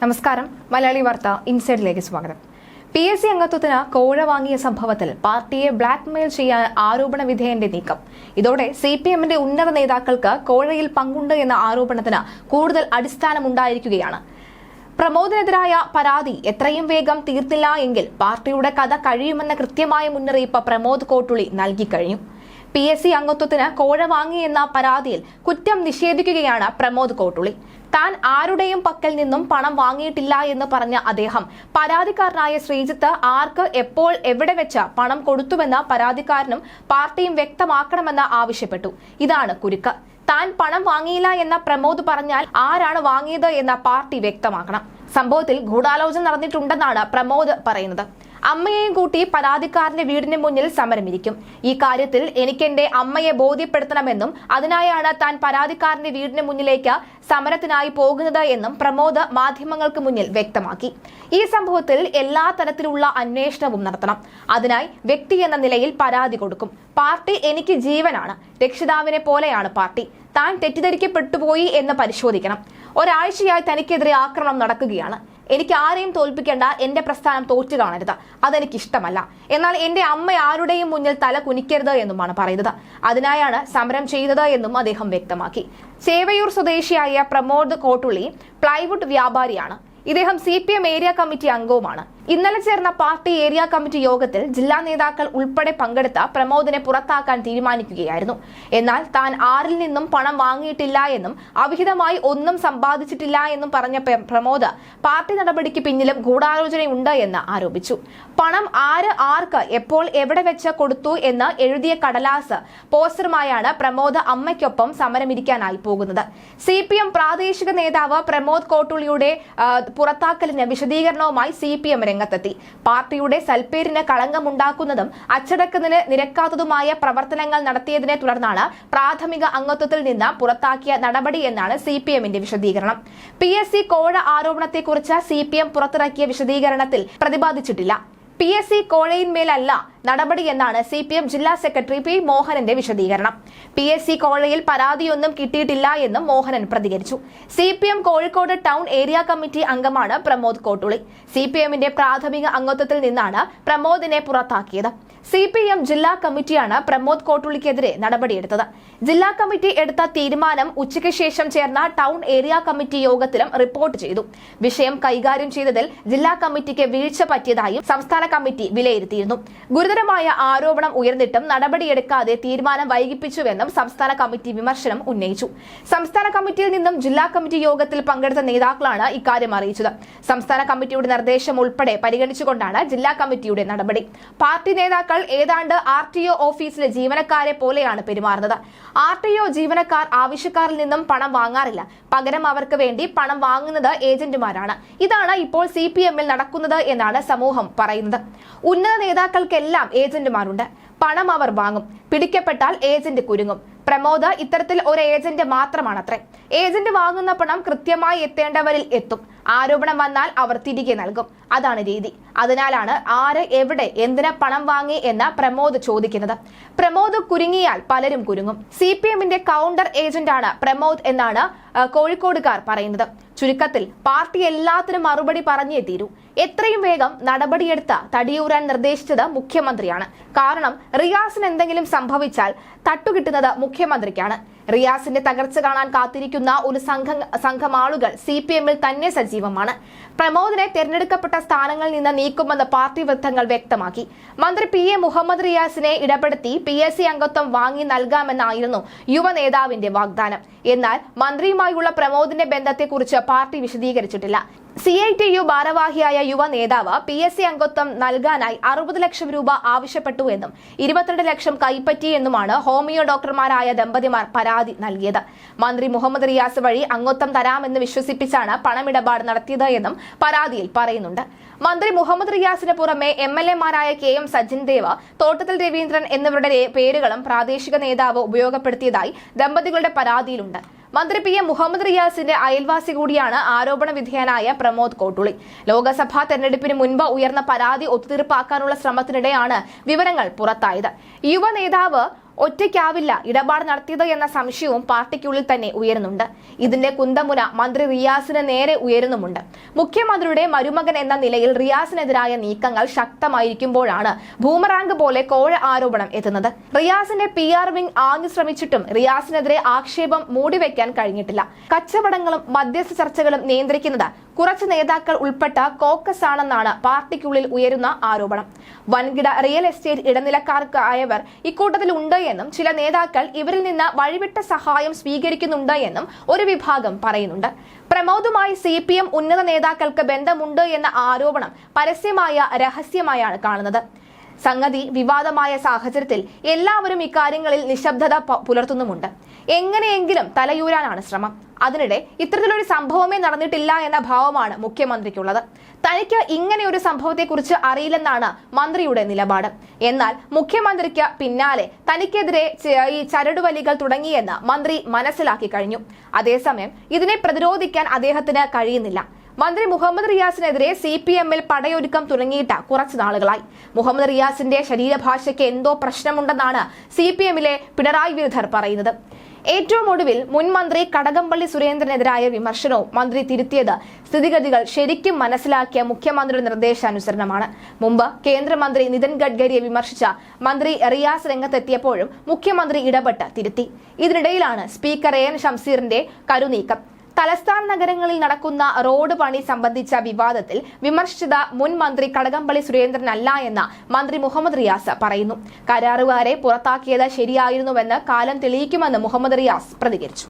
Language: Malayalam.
നമസ്കാരം. മലയാളി വാർത്ത ഇൻസൈഡിലേക്ക് സ്വാഗതം. പി എസ് സി അംഗത്വത്തിന് കോഴ വാങ്ങിയ സംഭവത്തിൽ പാർട്ടിയെ ബ്ലാക്ക്മെയിൽ ചെയ്യാൻ ആരോപണ വിധേയന്റെ നീക്കം. ഇതോടെ സി പി എമ്മിന്റെ ഉന്നത നേതാക്കൾക്ക് കോഴയിൽ പങ്കുണ്ട് എന്ന ആരോപണത്തിന് കൂടുതൽ അടിസ്ഥാനമുണ്ടായിരിക്കുകയാണ്. പ്രമോദിനെതിരായ പരാതി എത്രയും വേഗം തീർത്തില്ല എങ്കിൽ പാർട്ടിയുടെ കഥ കഴിയുമെന്ന കൃത്യമായ മുന്നറിയിപ്പ് പ്രമോദ് കോട്ടുളി നൽകിക്കഴിഞ്ഞു. പി എസ് സി അംഗത്വത്തിന് കോഴ വാങ്ങിയെന്ന പരാതിയിൽ കുറ്റം നിഷേധിക്കുകയാണ് പ്രമോദ് കോട്ടുളി താൻ ആരുടെയും പക്കൽ നിന്നും പണം വാങ്ങിയിട്ടില്ല എന്ന് പറഞ്ഞ അദ്ദേഹം പരാതിക്കാരനായ ശ്രീജിത്ത് ആർക്ക് എപ്പോൾ എവിടെ വെച്ച് പണം കൊടുത്തുവെന്ന് പരാതിക്കാരനും പാർട്ടിയും വ്യക്തമാക്കണമെന്ന് ആവശ്യപ്പെട്ടു. ഇതാണ് കുരുക്ക്. താൻ പണം വാങ്ങിയില്ല എന്ന പ്രമോദ് പറഞ്ഞാൽ ആരാണ് വാങ്ങിയത് എന്ന പാർട്ടി വ്യക്തമാക്കണം. സംഭവത്തിൽ ഗൂഢാലോചന നടന്നിട്ടുണ്ടെന്നാണ് പ്രമോദ് പറയുന്നത്. അമ്മയെയും കൂട്ടി പരാതിക്കാരന്റെ വീടിന് മുന്നിൽ സമരമിരിക്കും. ഈ കാര്യത്തിൽ എനിക്കെന്റെ അമ്മയെ ബോധ്യപ്പെടുത്തണമെന്നും അതിനായാണ് താൻ പരാതിക്കാരന്റെ വീടിന് മുന്നിലേക്ക് സമരത്തിനായി പോകുന്നത് എന്നും പ്രമോദ് മാധ്യമങ്ങൾക്ക് മുന്നിൽ വ്യക്തമാക്കി. ഈ സംഭവത്തിൽ എല്ലാ തരത്തിലുള്ള അന്വേഷണവും നടത്തണം. അതിനായി വ്യക്തി എന്ന നിലയിൽ പരാതി കൊടുക്കും. പാർട്ടി എനിക്ക് ജീവനാണ്. രക്ഷിതാവിനെ പോലെയാണ് പാർട്ടി. താൻ തെറ്റിദ്ധരിക്കപ്പെട്ടുപോയി എന്ന് പരിശോധിക്കണം. ഒരാഴ്ചയായി തനിക്കെതിരെ ആക്രമണം നടക്കുകയാണ്. എനിക്ക് ആരെയും തോൽപ്പിക്കേണ്ട എന്റെ പ്രസ്ഥാനം തോറ്റു കാണരുത്. അതെനിക്ക് ഇഷ്ടമല്ല എന്നാൽ എന്റെ അമ്മ ആരുടെയും മുന്നിൽ തല കുനിക്കരുത് എന്നുമാണ് പറയുന്നത്. അതിനായാണ് സമരം ചെയ്തത് എന്നും അദ്ദേഹം വ്യക്തമാക്കി. ചേവയൂർ സ്വദേശിയായ പ്രമോദ് കോട്ടുള്ളി പ്ലൈവുഡ് വ്യാപാരിയാണ്. ഇദ്ദേഹം സി ഏരിയ കമ്മിറ്റി അംഗവുമാണ്. ഇന്നലെ ചേർന്ന പാർട്ടി ഏരിയ കമ്മിറ്റി യോഗത്തിൽ ജില്ലാ നേതാക്കൾ ഉൾപ്പെടെ പങ്കെടുത്ത പ്രമോദിനെ പുറത്താക്കാൻ തീരുമാനിക്കുകയായിരുന്നു. എന്നാൽ താൻ ആരിൽ നിന്നും പണം വാങ്ങിയിട്ടില്ല എന്നും അവിഹിതമായി ഒന്നും സമ്പാദിച്ചിട്ടില്ല എന്നും പറഞ്ഞ പ്രമോദ് പാർട്ടി നടപടിക്ക് പിന്നിലും ഗൂഢാലോചനയുണ്ട് എന്ന് ആരോപിച്ചു. പണം ആര് ആർക്ക് എപ്പോൾ എവിടെ വെച്ച് കൊടുത്തു എന്ന് എഴുതിയ കടലാസ് പോസ്റ്ററുമായാണ് പ്രമോദ് അമ്മയ്ക്കൊപ്പം സമരമിരിക്കാനായി പോകുന്നത്. സി പി എം പ്രാദേശിക നേതാവ് പ്രമോദ് കോട്ടുള്ളിയുടെ ആ, പുറത്താക്കലിന് വിശദീകരണവുമായി സി പി എം രംഗത്തെത്തി. പാർട്ടിയുടെ സൽപ്പേരിന് കളങ്കമുണ്ടാക്കുന്നതും അച്ചടക്കത്തിന് നിരക്കാത്തതുമായ പ്രവർത്തനങ്ങൾ നടത്തിയതിനെ തുടർന്നാണ് പ്രാഥമിക അംഗത്വത്തിൽ നിന്ന് പുറത്താക്കിയ നടപടി എന്നാണ് സി പി എമ്മിന്റെ വിശദീകരണം. പി എസ് സി കോഴ ആരോപണത്തെക്കുറിച്ച് സി പി എം പുറത്തിറക്കിയ വിശദീകരണത്തിൽ പ്രതിപാദിച്ചിട്ടില്ല. പി എസ് സി നടപടി എന്നാണ് സി പി എം ജില്ലാ സെക്രട്ടറി പി മോഹനന്റെ വിശദീകരണം. പി എസ് സി കോഴയിൽ പരാതിയൊന്നും കിട്ടിയിട്ടില്ല എന്നും മോഹനൻ പ്രതികരിച്ചു. C P M Kozhikode town area committee അംഗമാണ് പ്രമോദ് കോട്ടുളി. സി പി എമ്മിന്റെ പ്രാഥമിക അംഗത്വത്തിൽ നിന്നാണ് പ്രമോദിനെ പുറത്താക്കിയത്. സി പി എം ജില്ലാ കമ്മിറ്റിയാണ് പ്രമോദ് കോട്ടുളിക്കെതിരെ നടപടിയെടുത്തത്. ജില്ലാ കമ്മിറ്റി എടുത്ത തീരുമാനം ഉച്ചയ്ക്ക് ശേഷം ചേർന്ന ടൗൺ ഏരിയ കമ്മിറ്റി യോഗത്തിലും റിപ്പോർട്ട് ചെയ്തു. വിഷയം കൈകാര്യം ചെയ്തതിൽ ജില്ലാ കമ്മിറ്റിക്ക് വീഴ്ച പറ്റിയതായും സംസ്ഥാന കമ്മിറ്റി വിലയിരുത്തിയിരുന്നു. ഗുരുതരമായ ആരോപണം ഉയർന്നിട്ടും നടപടിയെടുക്കാതെ തീരുമാനം വൈകിപ്പിച്ചുവെന്നും സംസ്ഥാന കമ്മിറ്റി വിമർശനം ഉന്നയിച്ചു. സംസ്ഥാന കമ്മിറ്റിയിൽ നിന്നും ജില്ലാ കമ്മിറ്റി യോഗത്തിൽ പങ്കെടുത്ത നേതാക്കളാണ് ഇക്കാര്യം അറിയിച്ചത്. സംസ്ഥാന കമ്മിറ്റിയുടെ നിർദ്ദേശം ഉൾപ്പെടെ പരിഗണിച്ചുകൊണ്ടാണ് ജില്ലാ കമ്മിറ്റിയുടെ നടപടി. പാർട്ടി നേതാക്കൾ ഏതാണ്ട് ആർ ടി ഒ ഓഫീസിലെ ജീവനക്കാരെ പോലെയാണ് പെരുമാറുന്നത്. ആർ ടി ഒ ജീവനക്കാർ ആവശ്യക്കാരിൽ നിന്നും പണം വാങ്ങാറില്ല. പകരം അവർക്ക് വേണ്ടി പണം വാങ്ങുന്നത് ഏജന്റുമാരാണ്. ഇതാണ് ഇപ്പോൾ സി പി എമ്മിൽ നടക്കുന്നത് എന്നാണ് സമൂഹം പറയുന്നത്. ഉന്നത നേതാക്കൾക്കെല്ലാം ഏജന്റുമാരുണ്ട്. പണം അവർ വാങ്ങും. പിടിക്കപ്പെട്ടാൽ ഏജന്റ് കുരുങ്ങും. പ്രമോദ് ഇത്തരത്തിൽ ഒരു ഏജന്റ് മാത്രമാണത്രേ. ഏജന്റ് വാങ്ങുന്ന പണം കൃത്യമായി എത്തേണ്ടവരിൽ എത്തും. ആരോപണം വന്നാൽ അവർ തിരികെ നൽകും. അതാണ് രീതി. അതിനാലാണ് ആര് എവിടെ എന്തിനാ പണം വാങ്ങി എന്ന് പ്രമോദ് ചോദിക്കുന്നത്. പ്രമോദ് കുരുങ്ങിയാൽ പലരും കുരുങ്ങും. സി പി എമ്മിന്റെ കൗണ്ടർ ഏജന്റാണ് പ്രമോദ് എന്നാണ് കോഴിക്കോടുകാർ പറയുന്നത്. ചുരുക്കത്തിൽ പാർട്ടി എല്ലാത്തിനും മറുപടി പറഞ്ഞേ തീരൂ. എത്രയും വേഗം നടപടിയെടുത്ത തടിയൂരാൻ നിർദ്ദേശിച്ചത് മുഖ്യമന്ത്രിയാണ്. കാരണം റിയാസിന് എന്തെങ്കിലും സംഭവിച്ചാൽ തട്ടുകിട്ടുന്നത് മുഖ്യമന്ത്രിക്കാണ്. റിയാസിന്റെ തകർച്ച കാണാൻ കാത്തിരിക്കുന്ന ഒരു സംഘം സംഘം ആളുകൾ സി പി എമ്മിൽ തന്നെ സജീവമാണ്. പ്രമോദിനെ തെരഞ്ഞെടുക്കപ്പെട്ട സ്ഥാനങ്ങളിൽ നിന്ന് നീക്കുമെന്ന് പാർട്ടി വൃത്തങ്ങൾ വ്യക്തമാക്കി. മന്ത്രി പി എ മുഹമ്മദ് റിയാസിനെ ഇടപെടുത്തി പി എസ് സി അംഗത്വം വാങ്ങി നൽകാമെന്നായിരുന്നു യുവ നേതാവിന്റെ വാഗ്ദാനം. എന്നാൽ മന്ത്രിയുമായുള്ള പ്രമോദിന്റെ ബന്ധത്തെക്കുറിച്ച് പാർട്ടി വിശദീകരിച്ചിട്ടില്ല. സി ഐ ടി യു ഭാരവാഹിയായ യുവ നേതാവ് പി എസ് സി അംഗത്വം നൽകാനായി അറുപത് ലക്ഷം രൂപ ആവശ്യപ്പെട്ടു എന്നും ഇരുപത്തിരണ്ട് ലക്ഷം കൈപ്പറ്റിയെന്നുമാണ് ഹോമിയോ ഡോക്ടർമാരായ ദമ്പതിമാർ പരാതി നൽകിയത്. മന്ത്രി മുഹമ്മദ് റിയാസ് വഴി അംഗത്വം തരാമെന്ന് വിശ്വസിപ്പിച്ചാണ് പണമിടപാട് നടത്തിയത് എന്നും പരാതിയിൽ പറയുന്നുണ്ട്. മന്ത്രി മുഹമ്മദ് റിയാസിന് പുറമെ എം എൽ എമാരായ കെ എം സജിൻ ദേവ തോട്ടത്തിൽ രവീന്ദ്രൻ എന്നിവരുടെ പേരുകളും പ്രാദേശിക നേതാവ് ഉപയോഗപ്പെടുത്തിയതായി ദമ്പതികളുടെ പരാതിയിലുണ്ട്. മന്ത്രി പി എം മുഹമ്മദ് റിയാസിന്റെ അയൽവാസി കൂടിയാണ് ആരോപണ വിധേയനായ പ്രമോദ് കോട്ടുളി. ലോക്സഭാ തെരഞ്ഞെടുപ്പിന് മുൻപ് ഉയർന്ന പരാതി ഒത്തുതീർപ്പാക്കാനുള്ള ശ്രമത്തിനിടെയാണ് വിവരങ്ങൾ പുറത്തായത്. യുവ നേതാവ് ഒറ്റയ്ക്കാവില്ല ഇടപാട് നടത്തിയത് എന്ന സംശയവും പാർട്ടിക്കുള്ളിൽ തന്നെ ഉയരുന്നുണ്ട്. ഇതിന്റെ കുന്തമുന മന്ത്രി റിയാസിന് നേരെ ഉയരുന്നുമുണ്ട്. മുഖ്യമന്ത്രിയുടെ മരുമകൻ എന്ന നിലയിൽ റിയാസിനെതിരായ നീക്കങ്ങൾ ശക്തമായിരിക്കുമ്പോഴാണ് ബൂമറാങ്ക് പോലെ കോഴ ആരോപണം എത്തുന്നത്. റിയാസിന്റെ പി ആർ വിംഗ് ആഞ്ഞു ശ്രമിച്ചിട്ടും റിയാസിനെതിരെ ആക്ഷേപം മൂടിവെക്കാൻ കഴിഞ്ഞിട്ടില്ല. കച്ചവടങ്ങളും മധ്യസ്ഥ ചർച്ചകളും നിയന്ത്രിക്കുന്നത് കുറച്ച് നേതാക്കൾ ഉൾപ്പെട്ട കോക്കസ് ആണെന്നാണ് പാർട്ടിക്കുള്ളിൽ ഉയരുന്ന ആരോപണം. വൻകിട റിയൽ എസ്റ്റേറ്റ് ഇടനിലക്കാർക്ക് ആയവർ ഇക്കൂട്ടത്തിൽ ഉണ്ട് എന്നും ചില നേതാക്കൾ ഇവരിൽ നിന്ന് വഴിവിട്ട സഹായം സ്വീകരിക്കുന്നുണ്ട് എന്നും ഒരു വിഭാഗം പറയുന്നുണ്ട്. പ്രമോദുമായി സി പി എം ഉന്നത നേതാക്കൾക്ക് ബന്ധമുണ്ട് എന്ന ആരോപണം പരസ്യമായ രഹസ്യമായാണ് കാണുന്നത്. സംഗതി വിവാദമായ സാഹചര്യത്തിൽ എല്ലാവരും ഇക്കാര്യങ്ങളിൽ നിശബ്ദത പുലർത്തുന്നുമുണ്ട്. എങ്ങനെയെങ്കിലും തലയൂരാനാണ് ശ്രമം. അതിനിടെ ഇത്തരത്തിലൊരു സംഭവമേ നടന്നിട്ടില്ല എന്ന ഭാവമാണ് മുഖ്യമന്ത്രിക്കുള്ളത്. തനിക്ക് ഇങ്ങനെ ഒരു സംഭവത്തെക്കുറിച്ച് അറിയില്ലെന്നാണ് മന്ത്രിയുടെ നിലപാട്. എന്നാൽ മുഖ്യമന്ത്രിക്ക് പിന്നാലെ തനിക്കെതിരെ ഈ ചരടുവലികൾ തുടങ്ങിയെന്ന് മന്ത്രി മനസ്സിലാക്കി കഴിഞ്ഞു. അതേസമയം ഇതിനെ പ്രതിരോധിക്കാൻ അദ്ദേഹത്തിന് കഴിയുന്നില്ല. മന്ത്രി മുഹമ്മദ് റിയാസിനെതിരെ സി പി എമ്മിൽ പടയൊരുക്കം തുടങ്ങിയിട്ട് കുറച്ചു നാളുകളായി. മുഹമ്മദ് റിയാസിന്റെ ശരീരഭാഷയ്ക്ക് എന്തോ പ്രശ്നമുണ്ടെന്നാണ് സി പി എമ്മിലെ പിണറായി വിരുദ്ധർ പറയുന്നത്. ഏറ്റവും ഒടുവിൽ മുൻ മന്ത്രി കടകംപള്ളി സുരേന്ദ്രനെതിരായ വിമർശനവും മന്ത്രി തിരുത്തിയത് സ്ഥിതിഗതികൾ ശരിക്കും മനസ്സിലാക്കിയ മുഖ്യമന്ത്രിയുടെ നിർദ്ദേശാനുസരണമാണ്. മുമ്പ് കേന്ദ്രമന്ത്രി നിതിൻ ഗഡ്കരിയെ വിമർശിച്ച മന്ത്രി റിയാസ് രംഗത്തെത്തിയപ്പോഴും മുഖ്യമന്ത്രി ഇടപെട്ട് തിരുത്തി. ഇതിനിടയിലാണ് സ്പീക്കർ എ എൻ ഷംസീറിന്റെ കരുനീക്കം. തലസ്ഥാന നഗരങ്ങളിൽ നടക്കുന്ന റോഡ് പണി സംബന്ധിച്ച വിവാദത്തിൽ വിമർശിച്ചത് മുൻ മന്ത്രി കടകംപള്ളി സുരേന്ദ്രനല്ല എന്ന് മന്ത്രി മുഹമ്മദ് റിയാസ് പറയുന്നു. കരാറുകാരെ പുറത്താക്കിയത് ശരിയായിരുന്നുവെന്ന് കാലം തെളിയിക്കുമെന്ന് മുഹമ്മദ് റിയാസ് പ്രതികരിച്ചു.